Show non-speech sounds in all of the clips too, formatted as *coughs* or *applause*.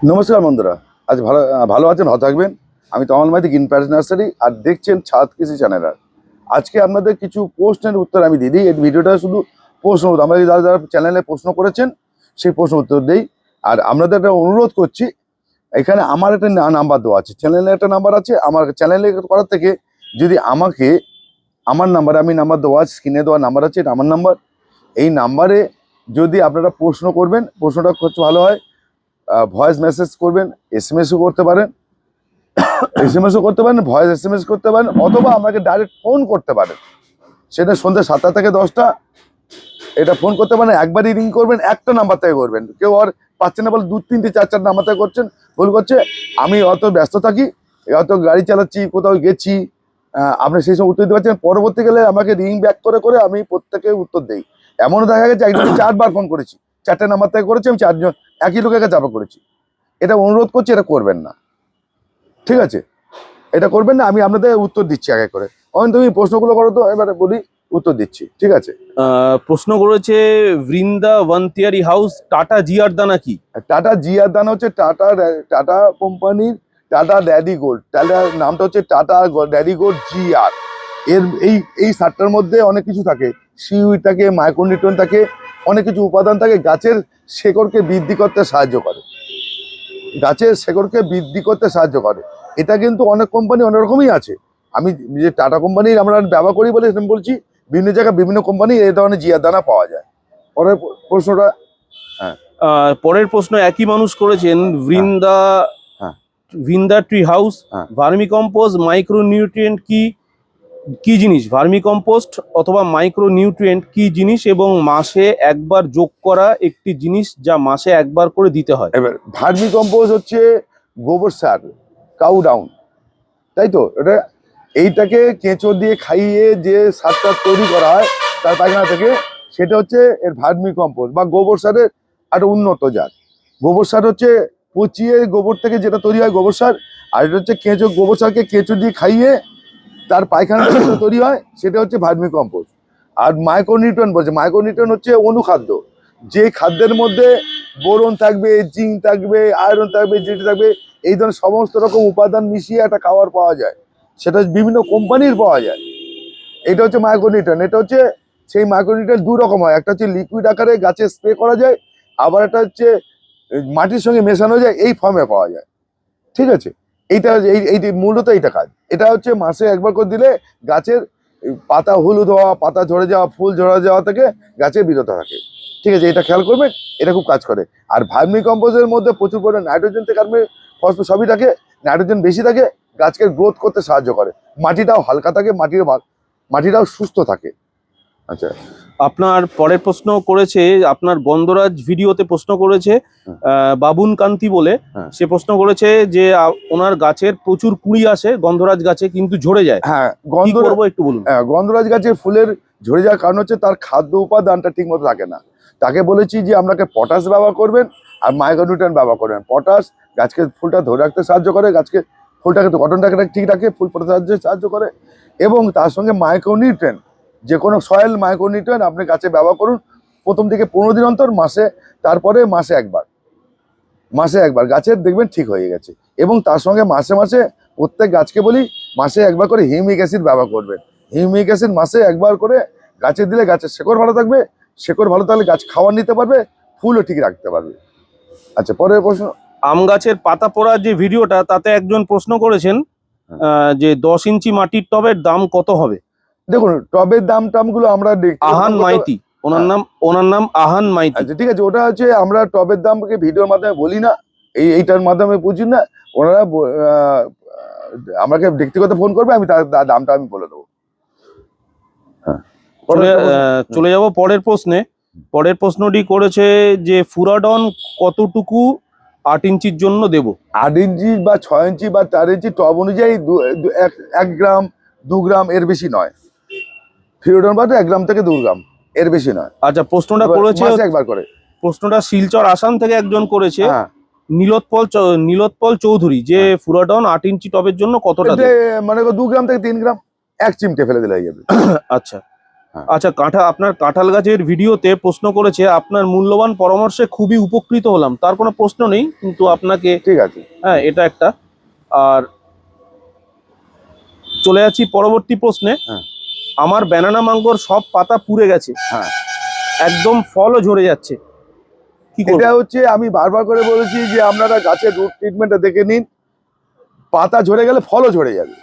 নমস্কার বন্ধুরা, আজ ভালো ভালো আছেন, ভালো থাকবেন। আমি তমাল মাইতি, গ্রিন প্যারেস নার্সারি, আর দেখছেন ছাদ কৃষি চ্যানেল আর। আজকে আপনাদের কিছু প্রশ্নের উত্তর আমি দিই দিই। এই ভিডিওটা শুধু প্রশ্ন উত্তর আমরা যারা যারা চ্যানেলে প্রশ্ন করেছেন, সেই প্রশ্ন উত্তর দিই। আর আপনাদের একটা অনুরোধ করছি, এখানে আমার একটা নাম্বার দেওয়া আছে। চ্যানেলে একটা নাম্বার আছে, আমার চ্যানেলে করার থেকে যদি আমাকে আমার নাম্বার, আমি নাম্বার দেওয়া আছে, স্ক্রিনে দেওয়া নাম্বার আছে, এটা আমার নাম্বার। এই নাম্বারে যদি আপনারা প্রশ্ন করবেন, প্রশ্নটা খুব ভালো হয়। ভয়েস মেসেজ করবেন এস এম এসও করতে পারেন এস এম এসও করতে পারেন ভয়েস এস এম এস করতে পারেন, অথবা আমাকে ডাইরেক্ট ফোন করতে পারেন। সেটা সন্ধ্যা সাতটা থেকে দশটা, এটা ফোন করতে পারেন, একবারই রিং করবেন, একটা নাম্বার থেকে করবেন। কেউ আর পাচ্ছেন না বলে দু, তিনটে, চার চার নাম্বার থেকে করছেন, ভুল করছে। আমি অত ব্যস্ত থাকি, অত গাড়ি চালাচ্ছি, কোথাও গেছি আপনি সেই সময় উত্তর দিতে পারছেন পরবর্তীকালে আমাকে রিং ব্যাক করে করে আমি প্রত্যেকে উত্তর দিই। এমনও দেখা গেছে একদিন চারবার ফোন করেছি। চারটে নাম্বার থেকে করেছি আমি চারজন একই লোকের কাছে আবার করেছি। এটা অনুরোধ করছি এটা করবেন না। ঠিক আছে? এটা করবেন না আমি আপনাদের উত্তর দিচ্ছি আগে করে। অন তুমি প্রশ্নগুলো করো তো এবারে বলি উত্তর দিচ্ছি। ঠিক আছে? প্রশ্ন করেছে বৃন্দা ওয়ান থিয়ারি হাউস টাটা জিয়ারদানা কি টাটা জিয়ার দানা হচ্ছে টাটা টাটা কোম্পানির টাটা ড্যাডি গোল্ড। টাটা নামটা হচ্ছে টাটা ড্যাডি গোল্ড জিআর এর এই এই সারটার মধ্যে অনেক কিছু থাকে। সিউই থাকে মাইক্রোনিউট্রন থাকে অনেক কিছু উপাদান থাকে গাছের শেকড়কে বৃদ্ধি করতে সাহায্য করে। গাছের শেকড়কে বৃদ্ধি করতে সাহায্য করে। এটা কিন্তু অনেক কোম্পানি অনেক রকমই আছে। আমি যে টাটা কোম্পানির আমরা ব্যবহার করি বলে বলছি বিভিন্ন জায়গায় বিভিন্ন কোম্পানি এই ধরনের জিয়ার দানা পাওয়া যায়। পরের প্রশ্নটা হ্যাঁ। পরের প্রশ্ন একই মানুষ করেছেন বৃন্দা হ্যাঁ। বৃন্দা ট্রি হাউস হ্যাঁ। ভার্মি কম্পোস্ট মাইক্রো নিউট্রিয়েন্ট কি? কি জিনিস? ভার্মি কম্পোস্ট অথবা মাইক্রো নিউট্রিয়েন্ট কি জিনিস এবং মাসে একবার যোগ করা একটি জিনিস যা মাসে একবার করে দিতে হয়? এবার ভার্মি কম্পোজ হচ্ছে গোবর সার কাউ ডাউন তাই তো? এটা এইটাকে কেঁচো দিয়ে খাইয়ে যে সারটা তৈরি করা হয়, তার পায়খানা থেকে, সেটা হচ্ছে এর ভার্মি কম্পোজ বা গোবর সারের একটা উন্নত জাত। গোবর সার হচ্ছে পচিয়ে গোবর থেকে যেটা তৈরি হয় গোবর সার, আর এটা হচ্ছে কেঁচো, গোবর সারকে কেঁচো দিয়ে খাইয়ে তার পায়খানা তৈরি হয়, সেটা হচ্ছে ভার্মি কম্পোজ আর মাইক্রোনিউট্রন বলছে মাইক্রোনিউট্রন হচ্ছে অনুখাদ্য। যে খাদ্যের মধ্যে বোরন থাকবে, জিঙ্ক থাকবে, আয়রন থাকবে যেটা থাকবে, এই ধরনের সমস্ত রকম উপাদান মিশিয়ে একটা খাবার পাওয়া যায়। সেটা বিভিন্ন কোম্পানির পাওয়া যায়। এটা হচ্ছে মাইক্রোনিউট্রন এটা হচ্ছে, সেই মাইক্রোনিউট্রন দু রকম হয়। একটা হচ্ছে লিকুইড আকারে গাছে স্প্রে করা যায়, আবার একটা হচ্ছে, মাটির সঙ্গে মেশানো যায়, এই ফর্মে পাওয়া যায়। ঠিক আছে? এইটা এই মূলত এইটা কাজ। এটা হচ্ছে মাসে একবার করে দিলে গাছের পাতা হলুদ হওয়া, পাতা ঝরে যাওয়া, ফুল ঝরে যাওয়া থেকে গাছে বিরত থাকে। ঠিক আছে, এটা খেয়াল করবেন, এটা খুব কাজ করে। আর ভার্মি কম্পোজের মধ্যে প্রচুর পরিমাণে নাইট্রোজেন থেকে কারণে ফসফেট সবই থাকে, নাইট্রোজেন বেশি থাকে, গাছকে গ্রোথ করতে সাহায্য করে। মাটিটাও হালকা থাকে, মাটির মাটিটাও সুস্থ থাকে। আচ্ছা আপনার পরের প্রশ্ন করেছে আপনার গন্ধরাজ ভিডিওতে প্রশ্ন করেছে আহ, বাবুন কান্তি বলে। হ্যাঁ। সে প্রশ্ন করেছে যে ওনার গাছের প্রচুর কুড়ি আসে গন্ধরাজ গাছে কিন্তু ঝরে যায়। হ্যাঁ গন্ধ একটু বলুন? হ্যাঁ, গন্ধরাজ গাছের ফুলের ঝরে যাওয়ার কারণ হচ্ছে তার খাদ্য উপাদানটা ঠিক মতো থাকে না। তাকে বলেছি যে আপনাকে পটাশ ব্যবহার করবেন আর মাইক্রোনিউট্রন ব্যবহার করবেন। পটাশ গাছকে ফুলটা ধরে রাখতে সাহায্য করে গাছকে ফুলটাকে কটনটাকে ঠিক রাখে ফুল পড়তে সাহায্য সাহায্য করে এবং তার সঙ্গে মাইক্রোনিউট্রেন যে কোনো সয়েল মাইক্রোনিউট্রেন আপনি গাছে ব্যবহার করুন। প্রথম থেকে পনেরো দিন অন্তর মাসে তারপরে মাসে একবার। মাসে একবার। গাছের দেখবেন ঠিক হয়ে গেছে। এবং তার সঙ্গে মাসে মাসে প্রত্যেক গাছকে বলি মাসে একবার করে হিউমিক অ্যাসিড ব্যবহার করবেন। হিউমিক অ্যাসিড মাসে একবার করে গাছে দিলে গাছের শেকড় ভালো থাকবে। শেকড় ভালো থাকলে গাছ খাবার নিতে পারবে ফুলও ঠিক রাখতে পারবে। আচ্ছা পরের প্রশ্ন। আম গাছের পাতা পড়ার যে ভিডিওটা তাতে একজন প্রশ্ন করেছেন যে দশ ইঞ্চি মাটির টবের দাম কত হবে? দেখুন টবের দাম টামগুলো আমরা আহান মাইতি। ওনার হ্যাঁ। নাম ওনার নাম আহান মাইতি। আচ্ছা ঠিক আছে ওটা হচ্ছে আমরা টবের দামকে ভিডিওর মাধ্যমে বলি না। এই এইটার মাধ্যমে বুঝি না। ওনারা আমাকে ব্যক্তিগত ফোন করবে আমি তার দামটা আমি বলে দেবো। হ্যাঁ। চলে যাব পরের প্রশ্নে। পরের প্রশ্নটি করেছে যে ফুরাডন কতটুকু আট ইঞ্চির জন্য দেব? আট ইঞ্চি বা ছয় ইঞ্চি বা চার ইঞ্চি টব অনুযায়ী এক গ্রাম দু গ্রাম এর বেশি নয়। ফিরোডন বাটে এক গ্রাম থেকে দু গ্রাম। এর বেশি নয়। আচ্ছা প্রশ্নটা করেছে একবার করে। প্রশ্নটা শিলচর আসাম থেকে একজন করেছে। হ্যাঁ। নীলোৎপল নীলোৎপল চৌধুরী যে হ্যাঁ। ফুরাডন আট ইঞ্চি টবের জন্য কতটা মানে দু গ্রাম থেকে তিন গ্রাম এক চিমটে ফেলে দিলে যাবে। *coughs* আচ্ছা। হ্যাঁ। আচ্ছা কাঁঠা আপনার কাঁঠাল গাছের ভিডিওতে প্রশ্ন করেছে আপনার মূল্যবান পরামর্শে খুবই উপকৃত হলাম। তার কোনো প্রশ্ন নেই কিন্তু আপনাকে ঠিক আছে। হ্যাঁ এটা একটা। আর চলে যাচ্ছি পরবর্তী প্রশ্নে। হ্যাঁ। আমার ব্যানানা ম্যাঙ্গোর সব পাতা পুড়ে গেছে। হ্যাঁ। একদম ফলও ঝরে যাচ্ছে। এটা হচ্ছে আমি বারবার করে বলেছি যে আপনারা গাছের রুট ট্রিটমেন্টটা দেখে নিন। পাতা ঝরে গেলে ফলও ঝরে যাবে।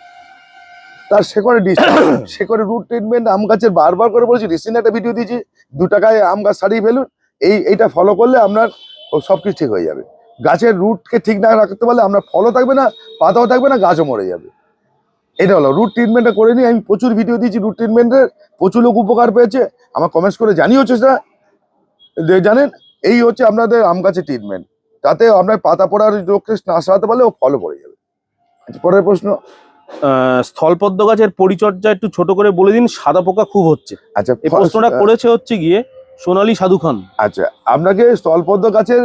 তার শেকড়ে শেকড়ে রুট ট্রিটমেন্ট আম গাছের বারবার করে বলেছি রিসেন্ট একটা ভিডিও দিয়েছি দু টাকায় আম গাছ সারিয়ে ফেলুন। এই এইটা ফলো করলে আপনার সব কিছু ঠিক হয়ে যাবে। গাছের রুটকে ঠিক না রাখতে পারলে আপনার ফলও থাকবে না পাতাও থাকবে না গাছও মরে যাবে। এটা হলো রুট ট্রিটমেন্টটা করে নিই আমি প্রচুর ভিডিও দিয়েছি রুট ট্রিটমেন্টের প্রচুর লোক উপকার পেয়েছে। আমার কমেন্টস করে জানিয়েছে সেটা জানেন এই হচ্ছে আপনাদের আম গাছের ট্রিটমেন্ট তাতে আপনার পাতা পড়ার রোগকে না সারাতে পারলে ও ফলও পড়ে যাবে। আচ্ছা, পরের প্রশ্ন। স্থলপদ্ম গাছের পরিচর্যা একটু ছোট করে বলে দিন সাদা পোকা খুব হচ্ছে। আচ্ছা এই প্রশ্নটা করেছে হচ্ছে গিয়ে সোনালী সাধু খান আচ্ছা আপনাকে স্থলপদ্ম গাছের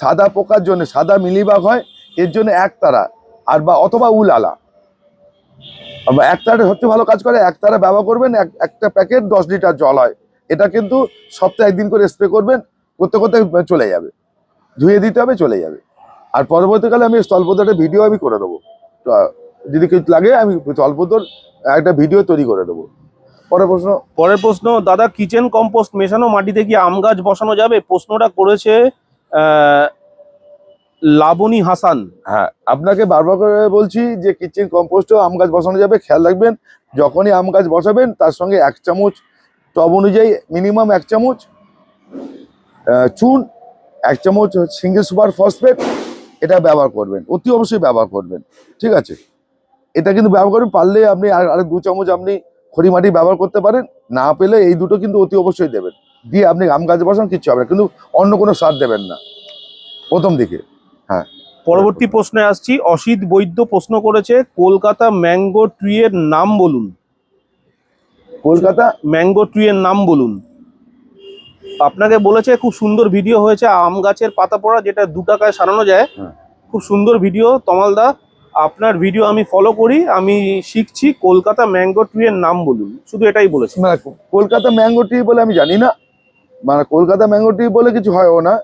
সাদা পোকার জন্য সাদা মিলিবাগ হয় এর জন্য একতারা আর বা অথবা উল আলা। একতারা হচ্ছে ভালো কাজ করে একতারা ব্যবহার করবেন, এক- একটা প্যাকেট দশ লিটার জল হয়। এটা কিন্তু সপ্তাহে একদিন করে স্প্রে করবেন, করতে করতে চলে যাবে। ধুয়ে দিতে হবে, চলে যাবে। আর পরবর্তীকালে আমি স্থলপদ্মটা ভিডিও আমি করে দেবো। যদি কিছু লাগে, আমি স্থলপদ্মর একটা ভিডিও তৈরি করে দেবো। পরের প্রশ্ন? পরের প্রশ্ন, দাদা কিচেন কম্পোস্ট মেশানো মাটিতে কি আম গাছ বসানো যাবে? প্রশ্নটা করেছে লাবণী হাসান। হ্যাঁ আপনাকে বারবার করে বলছি যে কিচেন কম্পোস্টও আম গাছ বসানো যাবে, খেয়াল রাখবেন, যখনই আম গাছ বসাবেন, তার সঙ্গে এক চামচ, টব অনুযায়ী মিনিমাম এক চামচ চুন, এক চামচ সিঙ্গেল সুপার ফসফেট এটা ব্যবহার করবেন, অতি অবশ্যই ব্যবহার করবেন, ঠিক আছে? এটা কিন্তু ব্যবহার করবেন, পারলে আপনি আর আরেক দু চামচ আপনি খড়ি মাটি ব্যবহার করতে পারেন, না পেলে এই দুটো কিন্তু অতি অবশ্যই দেবেন। দিয়ে আপনি আম গাছ বসান, কিচ্ছু হবে না, কিন্তু অন্য কোনো সার দেবেন না, প্রথম দিকে। পরবর্তী প্রশ্নে আসছি। অসিত বৈদ্য প্রশ্ন করেছে কলকাতা ম্যাঙ্গো ট্রি এর নাম বলুন। কলকাতা? ম্যাঙ্গো ট্রি এর নাম বলুন। আপনাকে বলেছে খুব সুন্দর ভিডিও হয়েছে আম গাছের পাতা পড়া যেটা দু টাকায় সারানো যায়। হ্যাঁ। খুব সুন্দর ভিডিও তমালদা আপনার ভিডিও আমি ফলো করি আমি শিখছি কলকাতা ম্যাঙ্গো ট্রি এর নাম বলুন। শুধু এটাই বলেছি। না কলকাতা ম্যাঙ্গো ট্রি বলে আমি জানি না। মানে কলকাতা ম্যাঙ্গো ট্রি বলে কিছু হয়ও না।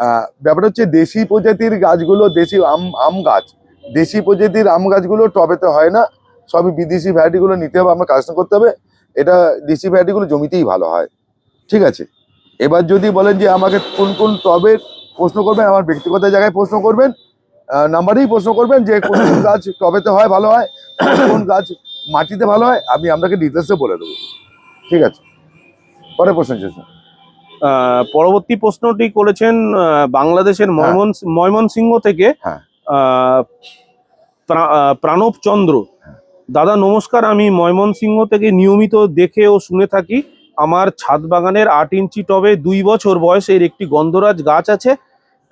আহ, ব্যাপারটা হচ্ছে দেশি প্রজাতির গাছগুলো দেশি আম আম গাছ দেশি প্রজাতির আম গাছগুলো টবেতে হয় না। সবই বিদেশি ভ্যারাইটিগুলো নিতে হবে আমরা কালেকশন করতে হবে। এটা দেশি ভ্যারাইটিগুলো জমিতেই ভালো হয়। ঠিক আছে? এবার যদি বলেন যে আমাকে কোন কোন টবের প্রশ্ন করবেন আমার ব্যক্তিগত জায়গায় প্রশ্ন করবেন নাম্বারেই প্রশ্ন করবেন যে কোন কোন গাছ টবেতে হয় ভালো হয় কোন গাছ মাটিতে ভালো হয় আমি আপনাকে ডিটেলসে বলে দেবো। ঠিক আছে? পরে প্রশ্ন আহ, পরবর্তী প্রশ্নটি করেছেন বাংলাদেশের ময়মন ময়মনসিংহ থেকে হ্যাঁ। প্রাণব চন্দ্র। দাদা নমস্কার আমি ময়মনসিংহ থেকে নিয়মিত দেখে ও শুনে থাকি। আমার ছাদ বাগানের আট ইঞ্চি টবে দুই বছর বয়সের একটি গন্ধরাজ গাছ আছে।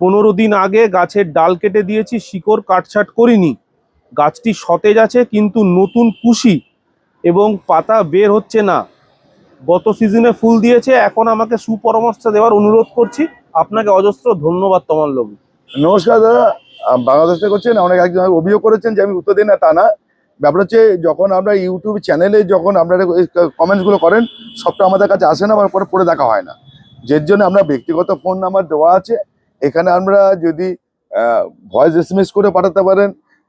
পনেরো দিন আগে গাছের ডাল কেটে দিয়েছি শিকড় কাটছাট করিনি। গাছটি সতেজ আছে কিন্তু নতুন কুশি এবং পাতা বের হচ্ছে না। গত সিজনে ফুল দিয়েছে, এখন আমাকে সুপরামর্শ দেওয়ার অনুরোধ করছি। আপনাকে অজস্র ধন্যবাদ তোমার লোক নমস্কার দাদা বাংলাদেশ থেকে করছেন, অনেক একজন অভিযোগ করেছেন যে আমি উত্তর দিই না, তা না। ব্যাপার হচ্ছে, যখন আমরা ইউটিউব চ্যানেলে যখন আপনারা কমেন্টসগুলো করেন, সবটা আমাদের কাছে আসে না বা পরে পড়ে দেখা হয় না। যের জন্য আমরা ব্যক্তিগত ফোন নাম্বার দেওয়া আছে। এখানে আমরা যদি ভয়েস এস করে পাঠাতে পারেন,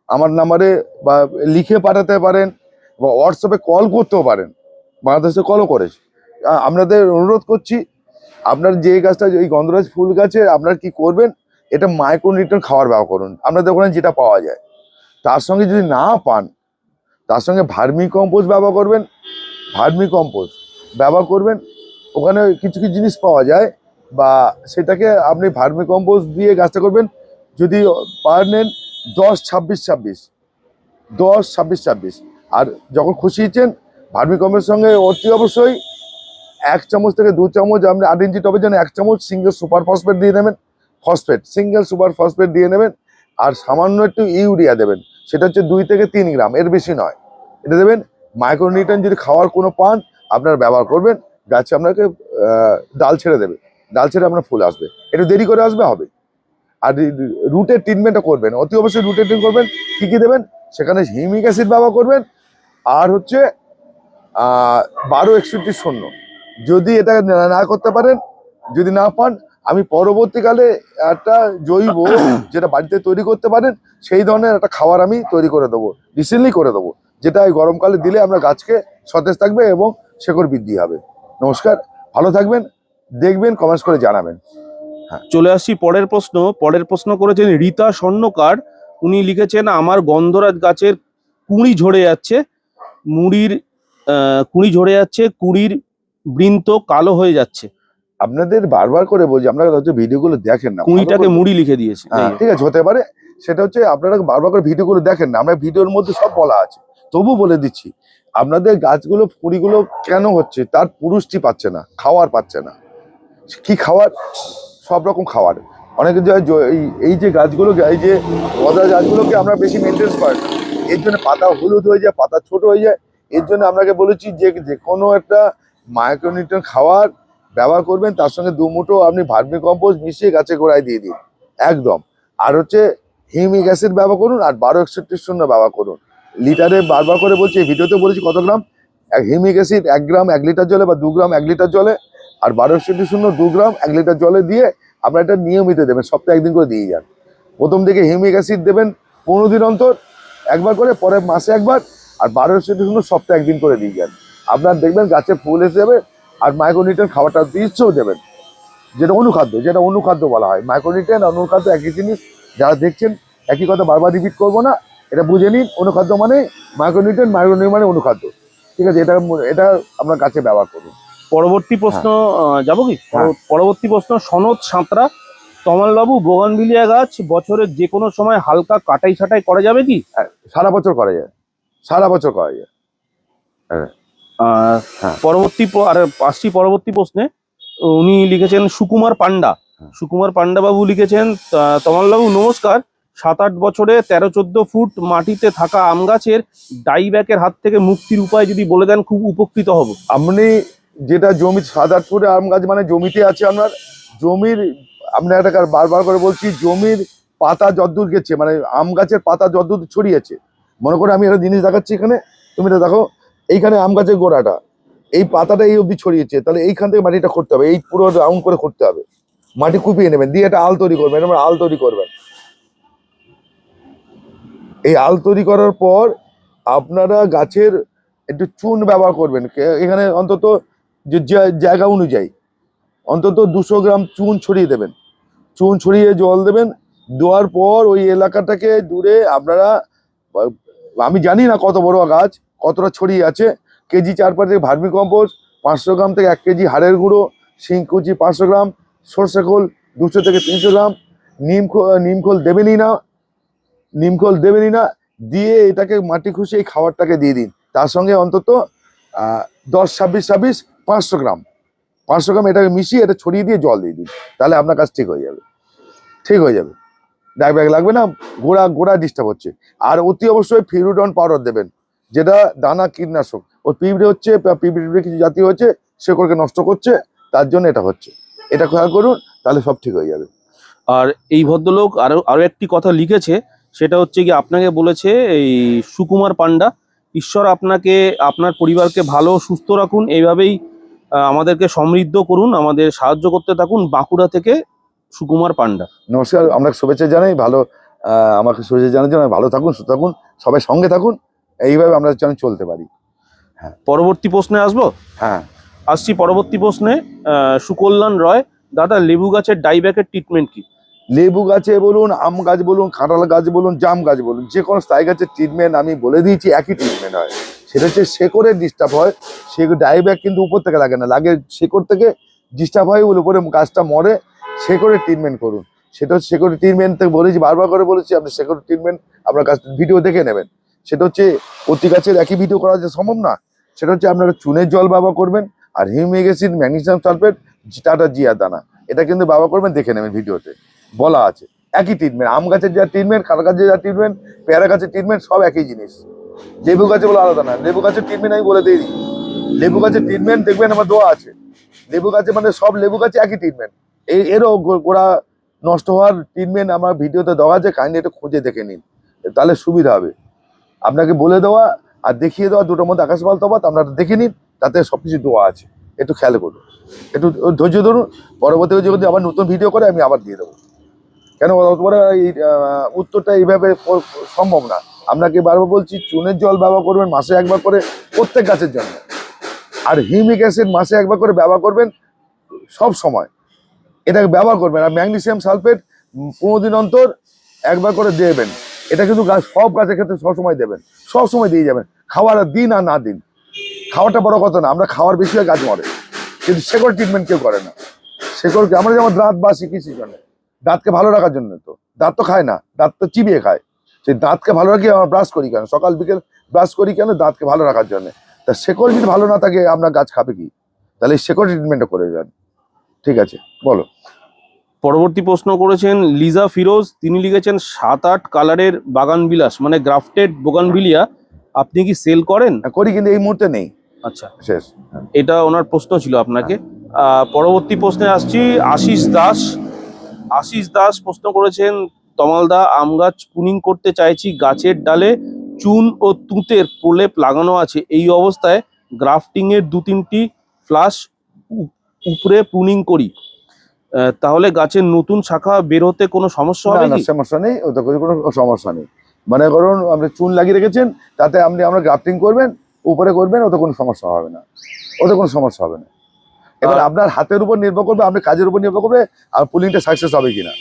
আমার নাম্বারে বা লিখে পাঠাতে পারেন, বা হোয়াটসঅ্যাপে কল করতেও পারেন। বাংলাদেশে কলও করেছে। আপনাদের অনুরোধ করছি, আপনার যে গাছটা ওই গন্ধরাজ ফুল গাছে আপনার কি করবেন, এটা মাইক্রোনিউট্রিয়েন্ট খাবার ব্যবহার করুন। আপনাদের ওখানে যেটা পাওয়া যায়। তার সঙ্গে যদি না পান, তার সঙ্গে ভার্মি কম্পোস্ট ব্যবহার করবেন, ভার্মি কম্পোস্ট ব্যবহার করবেন। ওখানে কিছু কিছু জিনিস পাওয়া যায় বা সেটাকে আপনি ভার্মি কম্পোস্ট দিয়ে গাছটা করবেন। যদি পার নেন দশ, ছাব্বিশ ছাব্বিশ, দশ, ছাব্বিশ ছাব্বিশ। আর যখন খুশিয়েছেন ভার্মি কম্পোস্টের সঙ্গে অতি অবশ্যই এক চামচ থেকে দু চামচ আপনি আট ইঞ্চি টবের জন্য এক চামচ সিঙ্গেল সুপার ফসফেট দিয়ে নেবেন। ফসফেট সিঙ্গেল সুপার ফসফেট দিয়ে নেবেন। আর সামান্য একটু ইউরিয়া দেবেন। সেটা হচ্ছে দুই থেকে তিন গ্রাম, এর বেশি নয়। এটা দেবেন মাইক্রোনিউট্রিয়েন্ট যদি খাওয়ার কোনো পান, আপনারা ব্যবহার করবেন। গাছে আপনাকে ডাল ছেড়ে দেবে। ডাল ছেড়ে আপনার ফুল আসবে। একটু দেরি করে আসবে, হবে। আর রুটের ট্রিটমেন্টটা করবেন। অতি অবশ্যই রুটের ট্রিটমেন্ট করবেন। কী কী দেবেন? সেখানে হিমিক অ্যাসিড ব্যবহার করবেন। আর হচ্ছে বারো একষট্টি শূন্য। যদি এটা না- করতে পারেন যদি না পান আমি পরবর্তীকালে একটা জৈব *coughs* যেটা বাড়িতে তৈরি করতে পারেন সেই ধরনের একটা খাবার আমি তৈরি করে দেবো রিসেন্টলি করে দেবো যেটা এই গরমকালে দিলে আমরা গাছকে সতেজ থাকবে এবং শেকড় বৃদ্ধি হবে। নমস্কার ভালো থাকবেন দেখবেন কমেন্টস করে জানাবেন। চলে আসছি পরের প্রশ্ন। পরের প্রশ্ন করেছেন রীতা স্বর্ণকার। উনি লিখেছেন আমার গন্ধরাজ গাছের কুঁড়ি ঝরে যাচ্ছে মুড়ির কুঁড়ি ঝরে যাচ্ছে কুড়ির বৃন্ত কালো হয়ে যাচ্ছে। আপনাদের বারবার করে বলছি আপনারা হয়তো ভিডিওগুলো দেখেন না। কুঁড়িটাকে মুড়ি লিখে দিয়েছে। হ্যাঁ, ঠিক আছে হতে পারে। সেটা হচ্ছে আপনারা বারবার করে ভিডিওগুলো দেখেন না আমরা ভিডিওর মধ্যে সব বলা আছে। তবু বলে দিচ্ছি আপনাদের গাছগুলো ফুড়িগুলো কেন হচ্ছে? তার পুরুষটি পাচ্ছে না খাওয়ার পাচ্ছে না। কি খাওয়ার? সব রকম খাওয়ার। অনেকে এই- যে গাছগুলো এই যে গদা গাছগুলোকে আমরা বেশি মেনটেন্স করি না। এর জন্য পাতা হলুদ হয়ে যায় পাতা ছোট হয়ে যায়। এর জন্য আপনাকে বলেছি যে যে কোনো একটা মাইক্রোনিউট্রিয়েন্ট খাওয়ার ব্যবহার করবেন, তার সঙ্গে দু মুঠো আপনি ভার্মি কম্পোস্ট মিশিয়ে গাছে গোড়ায় দিয়ে দিন। একদম। আর হচ্ছে হিউমিক অ্যাসিড ব্যবহার করুন আর বারো একষট্টি শূন্য ব্যবহার করুন। লিটারে বারবার করে বলছি ভিডিওতে বলেছি কত গ্রাম? এক হিউমিক অ্যাসিড এক গ্রাম, এক লিটার জলে বা দু গ্রাম, এক লিটার জলে। আর বারো একষট্টি শূন্য, দু গ্রাম, এক লিটার জলে দিয়ে আপনারা এটা নিয়মিত দেবেন, সপ্তাহে একদিন করে দিয়ে যান। প্রথম দিকে হিউমিক অ্যাসিড দেবেন পনেরো দিন অন্তর, একবার করে পরে মাসে একবার, আর বারো একষট্টি শূন্য সপ্তাহে একদিন করে দিয়ে যান। আপনার দেখবেন গাছে ফুল এসে যাবে আর মাইক্রোনিউট্রেন খাবারটা দিচ্ছেও দেবেন। যেটা অনুখাদ্য যেটা অনুখাদ্য বলা হয়। মাইক্রোনিউট্রেন আর অনুখাদ্য একই জিনিস যারা দেখছেন একই কথা বারবার রিপিট করব না এটা বুঝে নিন অনুখাদ্য মানে মাইক্রোনিউট্রেন মাইক্রোনিউট্রেন মানে অনুখাদ্য। ঠিক আছে এটা এটা আপনার গাছে ব্যবহার করুন। পরবর্তী প্রশ্ন যাব কি? হ্যাঁ। পরবর্তী প্রশ্ন সনদ সাঁতরা তমালবাবু বোগানভিলিয়া গাছ বছরের যে কোনো সময় হালকা কাটাই ছাটাই করা যাবে কি? সারা বছর করা যায়। সারা বছর করা যায়। হ্যাঁ। পরবর্তী আর আসছি পরবর্তী প্রশ্নে। উনি লিখেছেন সুকুমার পান্ডা হ্যাঁ। সুকুমার পান্ডা বাবু লিখেছেন তমালবাবু নমস্কার। সাত আট বছরে তেরো চোদ্দ ফুট মাটিতে থাকা আম গাছের ডাইব্যাকের হাত থেকে মুক্তির উপায় যদি বলে দেন খুব উপকৃত হব। আপনি যেটা জমি সাত আট ফুটে আম গাছ মানে জমিতে আছে আপনার জমির আপনি একটা বারবার করে বলছি জমির পাতা যদ্দূর গেছে মানে আম গাছের পাতা যদ্দূর ছড়িয়েছে। মনে করে আমি একটা জিনিস দেখাচ্ছি এখানে তুমি এটা দেখো। এইখানে আম গাছের গোড়াটা, এই পাতাটা এই অবধি ছড়িয়েছে, তাহলে এইখান থেকে মাটিটা করতে হবে, এই পুরো রাউন্ড করে করতে হবে। মাটি কুপিয়ে নেবেন, দিয়ে একটা আল তৈরি করবেন এরকম আল তৈরি করবেন। এই আল তৈরি করার পর আপনারা গাছের একটু চুন ব্যবহার করবেন এখানে অন্তত যে জায়গা অনুযায়ী, অন্তত দুশো গ্রাম চুন ছড়িয়ে দেবেন। চুন ছড়িয়ে জল দেবেন, দেওয়ার পর ওই এলাকাটাকে দূরে আপনারা, আমি জানি না কত বড় গাছ কতটা ছড়িয়ে আছে? কেজি চারপাশে ভার্মি কম্পোস্ট, পাঁচশো গ্রাম থেকে এক কেজি হাড়ের গুঁড়ো শিংকুচি পাঁচশো গ্রাম, সর্ষে খোল দুশো থেকে তিনশো গ্রাম, নিম খো- নিম খোল দেবেনই না নিম খোল দেবেনই না দিয়ে এটাকে মাটি খুশি এই খাবারটাকে দিয়ে দিন। তার সঙ্গে অন্তত দশ, ছাব্বিশ ছাব্বিশ, পাঁচশো গ্রাম। পাঁচশো গ্রাম এটাকে মিশিয়ে এটা ছড়িয়ে দিয়ে জল দিয়ে দিন। তাহলে আপনার কাজ ঠিক হয়ে যাবে। ঠিক হয়ে যাবে। ডাক ব্যাগ লাগবে না? গোড়া গোড়া ডিস্টার্ব হচ্ছে। আর অতি অবশ্যই ফিরুডন পাউডার দেবেন। যেটা দানা কীটনাশক। ওর পিঁপড়ে হচ্ছে পিঁপড়ে কিছু জাতীয় হচ্ছে শেকড়কে নষ্ট করছে তার জন্য এটা হচ্ছে। এটা খেয়াল করুন তাহলে সব ঠিক হয়ে যাবে। আর এই ভদ্রলোক আরও আরও একটি কথা লিখেছে সেটা হচ্ছে কি আপনাকে বলেছে এই সুকুমার পান্ডা ঈশ্বর আপনাকে আপনার পরিবারকে ভালো সুস্থ রাখুন এইভাবেই আমাদেরকে সমৃদ্ধ করুন আমাদের সাহায্য করতে থাকুন বাঁকুড়া থেকে সুকুমার পান্ডা নমস্কার আমরা শুভেচ্ছা জানাই ভালো আমাকে শুভেচ্ছা জন্য ভালো থাকুন সুস্থ থাকুন সবাই সঙ্গে থাকুন। এইভাবে আমরা যেন চলতে পারি। হ্যাঁ পরবর্তী প্রশ্নে আসব? হ্যাঁ। আসছি পরবর্তী প্রশ্নে সুকল্যাণ রয় দাদা লেবু গাছের ডাইব্যাকের ট্রিটমেন্ট কি? লেবু গাছে বলুন আম গাছ বলুন কাঁঠাল গাছ বলুন জাম গাছ বলুন যে কোনো স্থায়ী গাছের ট্রিটমেন্ট আমি বলে দিয়েছি একই ট্রিটমেন্ট হয়। সেটা হচ্ছে শেকড়ের ডিস্টার্ব হয় সে ডাইব্যাক কিন্তু উপর থেকে লাগে না লাগে শেকড় থেকে ডিস্টার্ব হয় বলে উপরে গাছটা মরে শেকড়ের ট্রিটমেন্ট করুন। সেটা হচ্ছে শেকড়ের ট্রিটমেন্ট থেকে বলেছি বারবার করে বলেছি আপনি শেকড়ের ট্রিটমেন্ট আপনার কাছ ভিডিও দেখে নেবেন। সেটা হচ্ছে প্রতি গাছের একই ভিডিও করা যে সম্ভব না, সেটা হচ্ছে আপনারা চুনের জল ব্যবহার করবেন আর humic acid magnesium sulphate Tata Zia দানা, এটা কিন্তু ব্যবহার করবেন, দেখে নেবেন ভিডিওতে বলা আছে, একই ট্রিটমেন্ট আম গাছের যা ট্রিটমেন্ট কাঁঠাল গাছের যা ট্রিটমেন্ট পেয়ারা গাছের ট্রিটমেন্ট সব একই জিনিস। লেবু গাছে বলে আলাদা না, লেবু গাছের ট্রিটমেন্ট আমি বলে দিই। লেবু গাছের ট্রিটমেন্ট দেখবেন আমার দোয়া আছে। লেবু গাছে মানে সব লেবু গাছে একই ট্রিটমেন্ট এই এরও গোড়া নষ্ট হওয়ার ট্রিটমেন্ট আমার ভিডিওতে দেওয়া আছে, কাইন্ডলি একটু খুঁজে দেখে নিন, তাহলে সুবিধা হবে। আপনাকে বলে দেওয়া আর দেখিয়ে দেওয়া দুটোর মধ্যে আকাশ পাল তফাৎ, আপনারা দেখে নিন, তাতে সব কিছু দোয়া আছে। একটু খেয়াল করুন। একটু ধৈর্য ধরুন, পরবর্তী যদি আবার নতুন ভিডিও করে আমি আবার দিয়ে দেবো। কেন অত বড় এই উত্তরটা এইভাবে সম্ভব না। আপনাকে বারবার বলছি, চুনের জল ব্যবহার করবেন, মাসে একবার করে, প্রত্যেক গাছের জন্য। আর হিউমিক অ্যাসিড মাসে একবার করে ব্যবহার করবেন, সব সময়। এটাকে ব্যবহার করবেন। আর ম্যাগনেসিয়াম সালফেট পনেরো দিন অন্তর একবার করে দেবেন। এটা কিন্তু গাছ সব গাছের ক্ষেত্রে সবসময় দেবেন। সব সময় দিয়ে যাবেন। খাওয়ার দিন আর না দিন। খাওয়াটা বড় কথা না, আমরা খাওয়ার বেশি গাছ মরে। কিন্তু শেকড় ট্রিটমেন্ট কেউ করে না। শেকড়কে আমরা যেমন দাঁত বাসি কিসের জন্য, দাঁতকে ভালো রাখার জন্য তো। দাঁত তো খায় না, দাঁত তো চিবিয়ে খায়। সেই দাঁতকে ভালো রাখি আমরা ব্রাশ করি কেন? সকাল, বিকেল ব্রাশ করি কেন? দাঁতকে ভালো রাখার জন্য। তা শেকড় যদি ভালো না থাকে, আমরা গাছ খাবে কি? তাহলে শেকড় ট্রিটমেন্টটা করে যান। ঠিক আছে, বলো। পরবর্তী প্রশ্ন করেছেন লিজা ফিরোজ তিনি লিখেছেন সাত আট কালারের বাগান বিলাস মানে গ্রাফটেড বোগানভিলিয়া আপনি কি সেল করেন? করি কিন্তু এই মুহূর্তে নেই। আচ্ছা। শেষ। এটা ওনার প্রশ্ন ছিল আপনাকে। পরবর্তী প্রশ্নে আসছি আশিস দাস। আশিস দাস প্রশ্ন করেছেন তমালদা আম গাছ পুনিং করতে চাইছি গাছের ডালে চুন ও তুঁতের প্রলেপ লাগানো আছে। এই অবস্থায় গ্রাফটিং এর দু তিনটি ফ্লাশ উপরে পুনিং করি। তাহলে গাছের নতুন শাখা বের হতে কোনো সমস্যা হবে না সমস্যা নেই ওতে কোনো কোনো সমস্যা নেই। মানে করুন আপনি চুন লাগিয়ে রেখেছেন তাতে আপনি আমরা গ্রাফটিং করবেন উপরে করবেন ওতে কোনো সমস্যা হবে না। ওতে কোনো সমস্যা হবে না। এবার আপনার হাতের উপর নির্ভর করবে আপনি কাজের উপর নির্ভর করবে আর পুলিংটা সাকসেস হবে কিনা।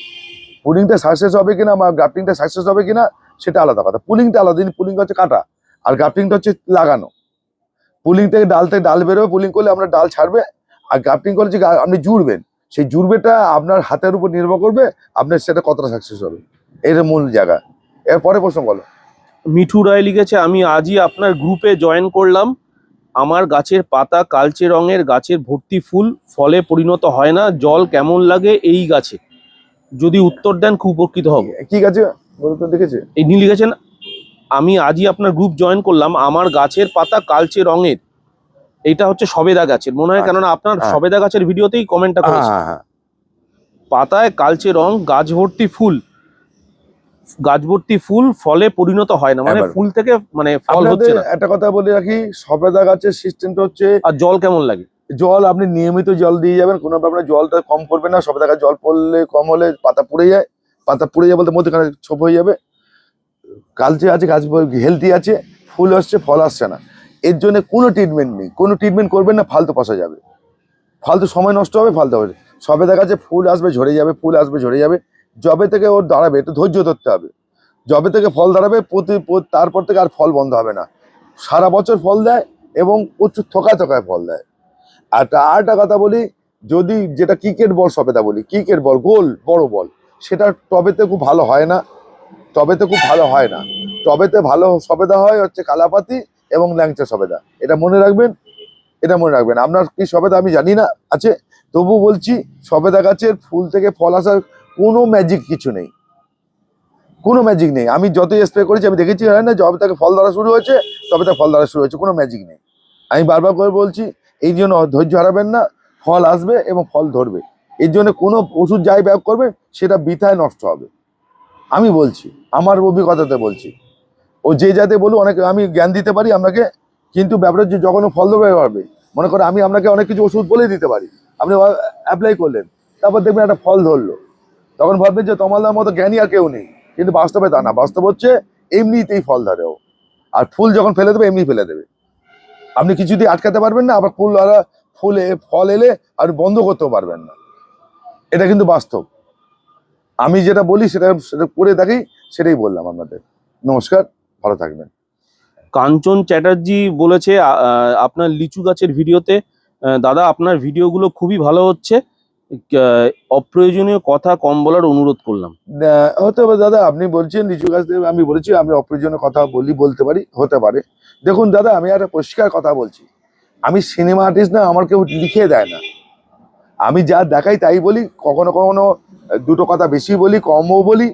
পুলিংটা সাকসেস হবে কিনা বা গ্রাফটিংটা সাকসেস হবে কিনা সেটা আলাদা কথা। পুলিংটা আলাদা দিন পুলিং হচ্ছে কাটা আর গ্রাফটিংটা হচ্ছে লাগানো। পুলিং থেকে ডাল থেকে ডাল বেরোবে পুলিং করলে আমরা ডাল ছাড়বে আর গ্রাফটিং করলে যে আপনি জুড়বেন সেই জুড়বেটা আপনার হাতের উপর নির্ভর করবে আপনার সেটা কতটা সাকসেস হবে। এটা মূল জায়গা। এরপরে প্রশ্ন বলো। মিঠু রায় লিখেছে আমি আজই আপনার গ্রুপে জয়েন করলাম। আমার গাছের পাতা কালচে রঙের গাছের ভর্তি ফুল ফলে পরিণত হয় না জল কেমন লাগে এই গাছে। যদি উত্তর দেন খুব উপকৃত হব। কি তো দেখেছে? ইনি লিখেছেন আমি আজই আপনার গ্রুপ জয়েন করলাম। আমার গাছের পাতা কালচে রঙের এইটা হচ্ছে সবেদা গাছের। মনে হয় আচ্ছা, কেননা আপনার হ্যাঁ। সবেদা গাছের ভিডিওতেই কমেন্টটা হ্যাঁ করেছে। হ্যাঁ পাতায় কালচে রং গাছ ভর্তি ফুল। গাছ ভর্তি ফুল ফলে পরিণত হয় না মানে ফুল থেকে মানে ফল হচ্ছে না। একটা কথা বলে রাখি সবেদা গাছের সিস্টেমটা হচ্ছে আর জল কেমন লাগে? জল আপনি নিয়মিত জল দিয়ে যাবেন কোনো ব্যাপারে জলটা কম করবেন না সবেদা গাছ জল পড়লে কম হলে পাতা পুড়ে যায়। পাতা পুড়ে যায় বলতে মধ্যখানে ছোপ হয়ে যাবে। কালচে আছে গাছ হেলদি আছে ফুল আসছে ফল আসছে না। এর জন্য কোনো ট্রিটমেন্ট নেই। কোনো ট্রিটমেন্ট করবেন না, ফালতু পচা যাবে। ফালতু সময় নষ্ট হবে, ফালতু হবে। সবেদা গাছে ফুল আসবে, ঝরে যাবে, ফুল আসবে, ঝরে যাবে। জবে থেকে ওর দাঁড়াবে, একটু ধৈর্য ধরতে হবে। জবে থেকে ফল দাঁড়াবে, প্রতি তারপর থেকে আর ফল বন্ধ হবে না। সারা বছর ফল দেয় এবং প্রচুর থোকায় থোকায় ফল দেয়। আর একটা কথা বলি, যদি যেটা ক্রিকেট বল সবেদা বলি ক্রিকেট বল গোল, বড় বল সেটা টবেতে খুব ভালো হয় না। টবেতে খুব ভালো হয় না। টবেতে ভালো সবেদা হয় হচ্ছে কালাপাতি এবং ল্যাংচা সবেদা। এটা মনে রাখবেন, এটা মনে রাখবেন। আপনার কি সবেদা আমি জানি না, আছে? তবু বলছি, সবেদা গাছের ফুল থেকে ফল আসার কোনো ম্যাজিক কিছু নেই। কোনো ম্যাজিক নেই। আমি যতই স্প্রে করেছি, আমি দেখেছি হয় না যবে তাকে ফল ধরা শুরু হয়েছে, তবে তার ফল ধরা শুরু হয়েছে, কোনো ম্যাজিক নেই। আমি বারবার করে বলছি, এই জন্য ধৈর্য হারাবেন না, ফল আসবে এবং ফল ধরবে। এর জন্য কোনো ওষুধ যাই ব্যবহার করবে, সেটা বৃথায় নষ্ট হবে। আমি বলছি, আমার অভিজ্ঞতাতে বলছি। ও যে যাতে বলুন অনেক আমি জ্ঞান দিতে পারি আপনাকে, কিন্তু ব্যাপারটা হচ্ছে যখন ফল ধরবে পারবে। মনে করে আমি আপনাকে অনেক কিছু ওষুধ বলে দিতে পারি। আপনি অ্যাপ্লাই করলেন, তারপর দেখবেন একটা ফল ধরলো। তখন ভাববেন যে তোমাদের মতো জ্ঞানী আর কেউ নেই, কিন্তু বাস্তবে তা না। বাস্তব হচ্ছে এমনিতেই ফল ধরে ও। আর ফুল যখন ফেলে দেবে, এমনি ফেলে দেবে। আপনি কিছুতেই আটকাতে পারবেন না, আবার ফুল আর ফুলে, ফল এলে আর বন্ধ করতেও পারবেন না। এটা কিন্তু বাস্তব। আমি যেটা বলি, সেটা সেটা করে দেখি, সেটাই বললাম আপনাদের। নমস্কার। ভালো থাকবেন। কাঞ্চন চ্যাটার্জি বলেছে আপনার লিচু গাছের ভিডিওতে দাদা আপনার ভিডিওগুলো খুবই ভালো হচ্ছে। অপ্রয়োজনীয় কথা কম বলার অনুরোধ করলাম। হতে পারে দাদা আপনি বলছেন লিচু গাছ আমি বলেছি আমি অপ্রয়োজনীয় কথা বলি বলতে পারি হতে পারে। দেখুন দাদা আমি একটা পরিষ্কার কথা বলছি। আমি সিনেমা আর্টিস্ট না আমার কেউ লিখে দেয় না। আমি যা দেখাই তাই বলি কখনো কখনো দুটো কথা বেশি বলি কমও বলি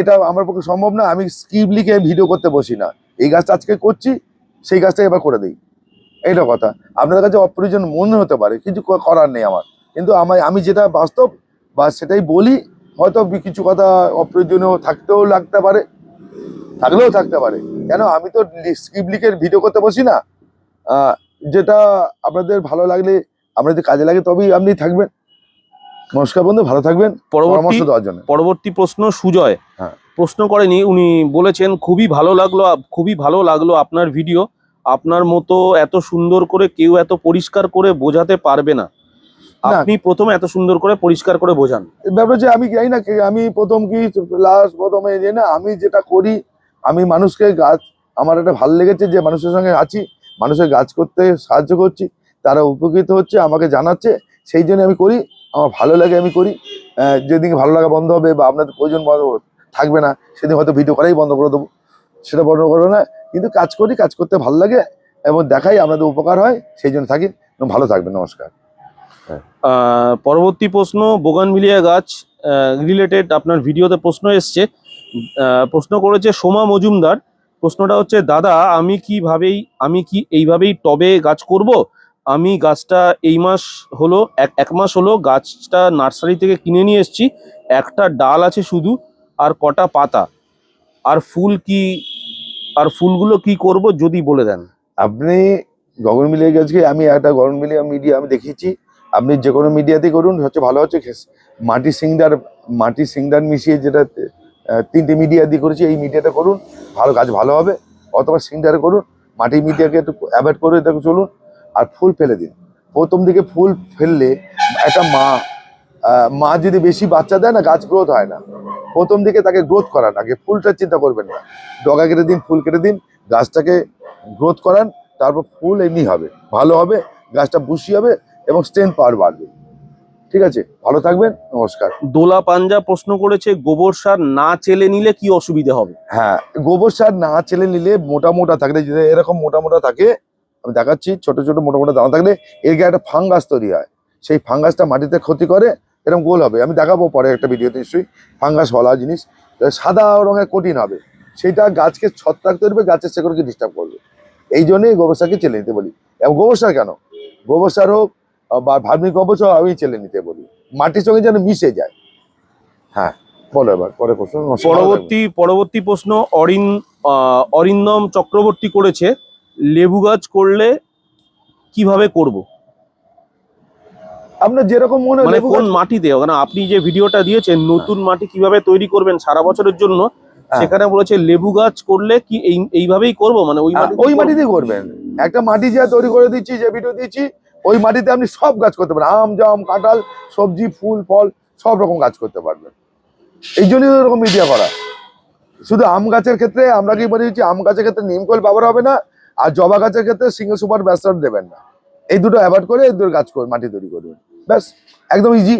এটা আমার পক্ষে সম্ভব না। আমি স্ক্রিপ্ট লিখে ভিডিও করতে বসি না। এই গাছটা আজকে করছি, সেই গাছটা এবার করে দিই। এইটা কথা। আপনাদের কাছে অপ্রয়োজন মনে হতে পারে, কিছু করার নেই আমার। কিন্তু আমার আমি যেটা বাস্তব বা সেটাই বলি, হয়তো কিছু কথা অপ্রয়োজনীয় থাকতেও লাগতে পারে, থাকলেও থাকতে পারে। কেন? আমি তো স্ক্রিপ্ট লিখের ভিডিও করতে বসি না। যেটা আপনাদের ভালো লাগলে আপনাদের কাজে লাগে তবেই আপনি থাকবেন। নমস্কার বন্ধু ভালো থাকবেন। পরামর্শ দেওয়ার জন্য। পরবর্তী প্রশ্ন সুজয়। হ্যাঁ। প্রশ্ন করেনি উনি বলেছেন খুবই ভালো লাগল খুবই ভালো লাগল আপনার ভিডিও। আপনার মতো এত সুন্দর করে কেউ এত পরিষ্কার করে বোঝাতে পারবে না। আপনি প্রথম এত সুন্দর করে পরিষ্কার করে বোঝান। ব্যাপার যে আমি জানি না আমি প্রথম কি লাস্ট প্রথমে যে না আমি যেটা করি আমি মানুষকে গাছ আমার একটা ভালো লেগেছে যে মানুষের সঙ্গে আছি মানুষের গাছ করতে সাহায্য করছি তারা উপকৃত হচ্ছে আমাকে জানাচ্ছে সেই জন্য আমি করি। আমার ভালো লাগে আমি করি। যেদিন ভালো লাগা বন্ধ হবে বা আপনাদের প্রয়োজন থাকবে না, সেদিন হয়তো ভিডিও করাই বন্ধ করে দেবো। সেটা বন্ধ করব না, কিন্তু কাজ করি, কাজ করতে ভালো লাগে এবং দেখাই আপনাদের উপকার হয়, সেই জন্য থাকি। ভালো থাকবেন, নমস্কার। পরবর্তী প্রশ্ন, বোগানভিলিয়া গাছ রিলেটেড আপনার ভিডিওতে প্রশ্ন এসছে। প্রশ্ন করেছে সোমা মজুমদার। প্রশ্নটা হচ্ছে, দাদা, আমি কিভাবেই, আমি কি এইভাবেই টবে গাছ করব? আমি গাছটা এই মাস হলো, এক এক মাস হলো গাছটা নার্সারি থেকে কিনে নিয়ে এসেছি। একটা ডাল আছে শুধু, আর কটা পাতা। আর ফুল কি, আর ফুলগুলো কি করব যদি বলে দেন। আপনি গগন মিলিয়ে গেছে, আমি একটা গগন মিলিয়া মিডিয়া আমি দেখিয়েছি। আপনি যে কোনো মিডিয়াতে করুন, হচ্ছে ভালো হচ্ছে মাটি সিংডার মাটি সিংডার মিশিয়ে যেটা তিনটে মিডিয়া দিয়ে করেছি, এই মিডিয়াটা করুন, ভালো কাজ ভালো হবে। অথবা সিংডারে করুন, মাটি মিডিয়াকে একটু অ্যাভয়েড করে এটাকে চলুন। আর ফুল ফেলে দিন। প্রথম দিকে ফুল ফেললে একটা মা মা যদি বেশি বাচ্চা দেয় না গাছ গ্রোথ হয় না। প্রথম দিকে তাকে গ্রোথ করান আগে ফুলটার চিন্তা করবেন না। ডগা কেটে দিন ফুল কেটে দিন গাছটাকে গ্রোথ করান তারপর ফুল এমনি হবে। ভালো হবে গাছটা বুশি হবে এবং স্ট্রেন্থ পাওয়ার বাড়বে। ঠিক আছে? ভালো থাকবেন নমস্কার। দোলা পাঞ্জা প্রশ্ন করেছে গোবর সার না চেলে নিলে কি অসুবিধা হবে? হ্যাঁ গোবর সার না চেলে নিলে মোটা মোটা থাকলে এরকম মোটা মোটা থাকে আমি দেখাচ্ছি, ছোট ছোট মোটা মোটা দানা থাকলে এর গায়ে একটা ফাঙ্গাস তৈরি হয়। সেই ফাঙ্গাসটা মাটিতে ক্ষতি করে এরকম গোল হবে। আমি দেখাবো পরে একটা ভিডিওতে নিশ্চয়ই ফাঙ্গাস বলা জিনিস। সাদা রঙের কঠিন হবে। সেটা গাছকে ছত্রাক তৈরি হবে গাছের শেকড়কে ডিস্টার্ব করবে। এই জন্যই গোবর সারকে চেলে নিতে বলি। এবং গোবর সার কেন? গোবর সার হোক বা ভার্মি কম্পোস্ট হোক আমি চেলে নিতে বলি। মাটির সঙ্গে যেন মিশে যায়। হ্যাঁ বলো এবার পরে প্রশ্ন। পরবর্তী পরবর্তী প্রশ্ন, অরিন অরিন্দম চক্রবর্তী করেছে। লেবু গাছ করলে কীভাবে করব? আপনার যেরকম মনে হয় মানে লেবু কোন মাটিতে? কারণ আপনি যে ভিডিওটা দিয়েছেন নতুন মাটি কীভাবে তৈরি করবেন সারা বছরের জন্য হ্যাঁ। সেখানে বলেছে লেবু গাছ করলে কি এই এইভাবেই করব? মানে ওই হ্যাঁ, ওই মাটিতেই করবেন। একটা মাটি যা তৈরি করে দিচ্ছি যে ভিডিও দিচ্ছি ওই মাটিতে আপনি সব গাছ করতে পারেন আম জাম কাঁঠাল সবজি ফুল ফল সব রকম গাছ করতে পারবেন। এই জন্যই এরকম মিডিয়া করা। শুধু আম গাছের ক্ষেত্রে আমরা কি বলে দিচ্ছি আম গাছের ক্ষেত্রে নিমকল ব্যবহার হবে না আর জবা গাছের ক্ষেত্রে সিঙ্গেল সুপার ব্যাস্টার দেবেন না। এই দুটো অ্যাভয়েড করে এই দুটো গাছ করে মাটি তৈরি করবেন ব্যাস একদম ইজি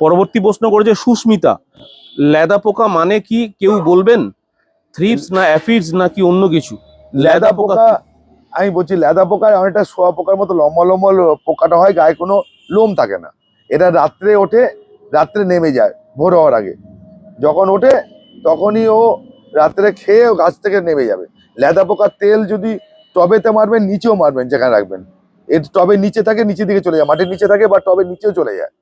পরবর্তী প্রশ্ন করেছে সুস্মিতা লেদা পোকা মানে কি কেউ বলবেন? থ্রিপস না অ্যাফিডস নাকি অন্য কিছু? লেদা পোকা আমি বলছি লেদা পোকায় অনেকটা শোয়া পোকার মতো লম্বা লম্বা পোকাটা হয় গায়ে কোনো লোম থাকে না। এটা রাত্রে ওঠে রাত্রে নেমে যায় ভোর হওয়ার আগে। যখন ওঠে তখনই ও রাত্রে খেয়ে ও গাছ থেকে নেমে যাবে। লেদা পোকার তেল যদি টবেতে মারবেন, নিচেও মারবেন, যেখানে রাখবেন। এর টবে নিচে থাকে, নিচের দিকে চলে যায়। মাটির নিচে থাকে, বা টবে নিচেও চলে যায়।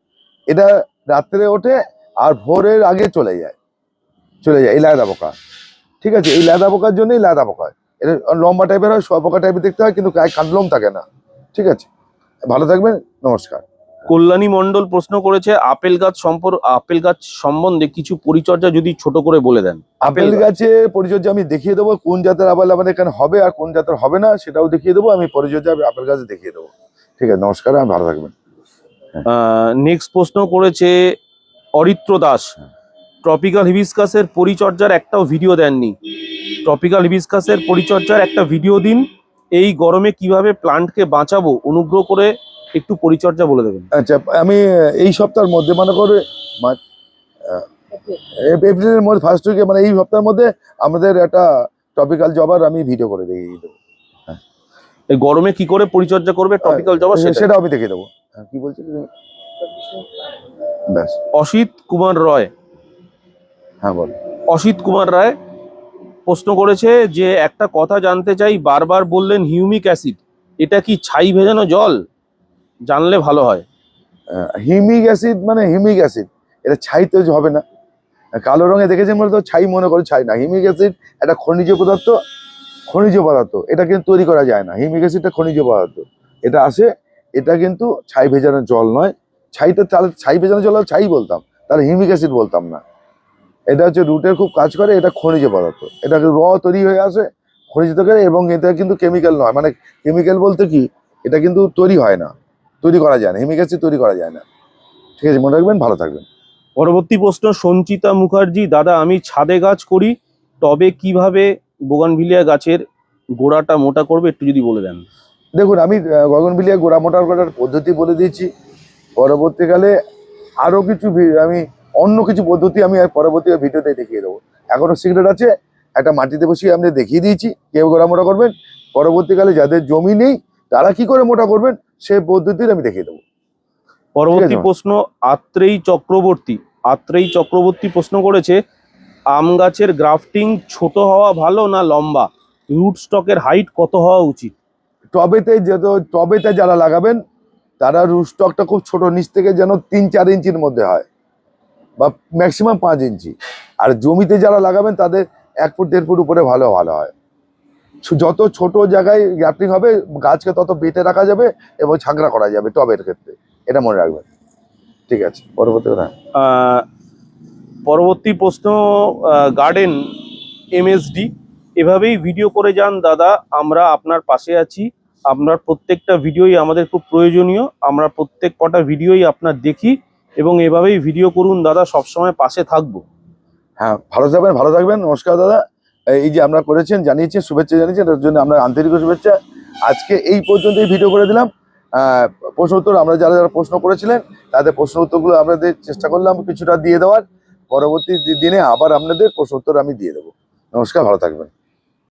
এটা রাত্রে ওঠে আর ভোরের আগে চলে যায়। চলে যায়, এই লেদা পোকা। ঠিক আছে, এই লেদা পোকার জন্যই লেদা পোকা এটা লম্বা টাইপের হয় সোয়া পোকা টাইপের দেখতে হয়, কিন্তু গায়ে কান্ডলম থাকে না। ঠিক আছে, ভালো থাকবেন, নমস্কার। কল্যাণী মণ্ডল প্রশ্ন করেছে আপেল গাছ সম্পর্ক আপেল গাছ সম্বন্ধে কিছু পরিচর্যা যদি ছোট করে বলে দেন। আপেল গাছ। গাছে পরিচর্যা আমি দেখিয়ে দেবো কোন জাতের আপেল আমাদের এখানে হবে আর কোন জাতের হবে না সেটাও দেখিয়ে দেবো আমি পরিচর্যা আপেল গাছ দেখিয়ে দেবো। ঠিক আছে নমস্কার আমি ভালো থাকবেন। নেক্সট প্রশ্ন করেছে অরিত্র দাস। ট্রপিক্যাল হিবিসকাসের পরিচর্যার একটাও ভিডিও দেননি। ট্রপিক্যাল হিবিসকাসের পরিচর্যার একটা ভিডিও দিন। এই গরমে কীভাবে প্লান্টকে বাঁচাবো অনুগ্রহ করে একটু পরিচর্যা বলে দেবেন। আচ্ছা আমি এই সপ্তাহের মধ্যে মনে করে এপ্রিলের মধ্যে ফার্স্ট উইকে মানে এই সপ্তাহের মধ্যে আমাদের একটা টপিক্যাল জবার আমি ভিডিও করে দেখিয়ে দেবো। এই গরমে কি করে পরিচর্যা করবে টপিক্যাল জবা সেটা? আমি দেখিয়ে দেবো। হ্যাঁ, কি বলছি ব্যাস। অসিত কুমার রয়। হ্যাঁ বল। অসিত কুমার রায় প্রশ্ন করেছে যে একটা কথা জানতে চাই বারবার বললেন হিউমিক অ্যাসিড। এটা কি ছাই ভেজানো জল? জানলে ভালো হয়। হিমিক অ্যাসিড মানে হিমিক অ্যাসিড। এটা ছাই তো হবে না। কালো রঙে দেখেছেন বলে তো ছাই মনে করে ছাই না। হিমিক অ্যাসিড একটা খনিজ পদার্থ খনিজ পদার্থ। এটা কিন্তু তৈরি করা যায় না। হিমিক অ্যাসিডটা খনিজ পদার্থ। এটা আসে, এটা কিন্তু ছাই ভেজানো জল নয়। ছাইটা তাহলে ছাই ভেজানো জল ছাই বলতাম। তাহলে হিমিক অ্যাসিড বলতাম না। এটা হচ্ছে রুটের খুব কাজ করে, এটা খনিজ পদার্থ। এটা র তৈরি হয়ে আসে, খনিজ থেকে, এবং এটা কিন্তু কেমিক্যাল নয়। মানে কেমিক্যাল বলতে কি? এটা কিন্তু তৈরি হয় না। তৈরি করা যায় না। হিমিক অ্যাসিড তৈরি করা যায় না। ঠিক আছে মনে রাখবেন ভালো থাকবেন। পরবর্তী প্রশ্ন সঞ্চিতা মুখার্জি দাদা আমি ছাদে গাছ করি তবে কীভাবে বোগানভিলিয়া গাছের গোড়াটা মোটা করবে একটু যদি বলে দেন? দেখুন আমি গগনবিলিয়া গোড়া মোটা করার পদ্ধতি বলে দিয়েছি। পরবর্তীকালে আরও কিছু আমি অন্য কিছু পদ্ধতি আমি আর পরবর্তী ভিডিওতে দেখিয়ে দেবো। এখনও সিক্রেট আছে একটা মাটিতে বসিয়ে আমি দেখিয়ে দিয়েছি কেউ গোড়া মোটা করবেন। পরবর্তীকালে যাদের জমি নেই তারা কি করে মোটা করবেন? সেই পদ্ধতির আমি দেখিয়ে দেবো। পরবর্তী প্রশ্ন আত্রেই চক্রবর্তী। আত্রেই চক্রবর্তী প্রশ্ন করেছে আম গাছের গ্রাফটিং ছোট হওয়া ভালো না লম্বা? রুট স্টকের হাইট কত হওয়া উচিত? টবেতে যত টবেতে যারা লাগাবেন তারা রুট স্টকটা খুব ছোট নিচ থেকে যেন তিন চার ইঞ্চির মধ্যে হয় বা ম্যাক্সিমাম পাঁচ ইঞ্চি। আর জমিতে যারা লাগাবেন তাদের এক ফুট দেড় ফুট উপরে ভালো ভালো হয়। যত ছোট জায়গায় গ্যাপটিং হবে গাছকে তত বেটে রাখা যাবে এবং ছাঁকড়া করা যাবে টবের ক্ষেত্রে। এটা মনে রাখবেন। ঠিক আছে পরবর্তী কথা। পরবর্তী প্রশ্ন গার্ডেন এমএসডি এভাবেই ভিডিও করে যান দাদা আমরা আপনার পাশে আছি। আপনার প্রত্যেকটা ভিডিওই আমাদের খুব প্রয়োজনীয়। আমরা প্রত্যেক কটা ভিডিওই আপনার দেখি এবং এভাবেই ভিডিও করুন দাদা সবসময় পাশে থাকব। হ্যাঁ ভালো থাকবেন ভালো থাকবেন। নমস্কার দাদা। এই যে আমরা করেছেন, জানিয়েছেন, শুভেচ্ছা জানিয়েছেন তার জন্য আমরা আন্তরিক শুভেচ্ছা। আজকে এই পর্যন্ত এই ভিডিও করে দিলাম। প্রশ্ন উত্তর আমরা যারা যারা প্রশ্ন করেছিলেন, তাদের প্রশ্ন উত্তরগুলো আপনাদের চেষ্টা করলাম কিছুটা দিয়ে দেওয়ার। পরবর্তী দিনে আবার আপনাদের প্রশ্ন উত্তর আমি দিয়ে দেবো। নমস্কার, ভালো থাকবেন।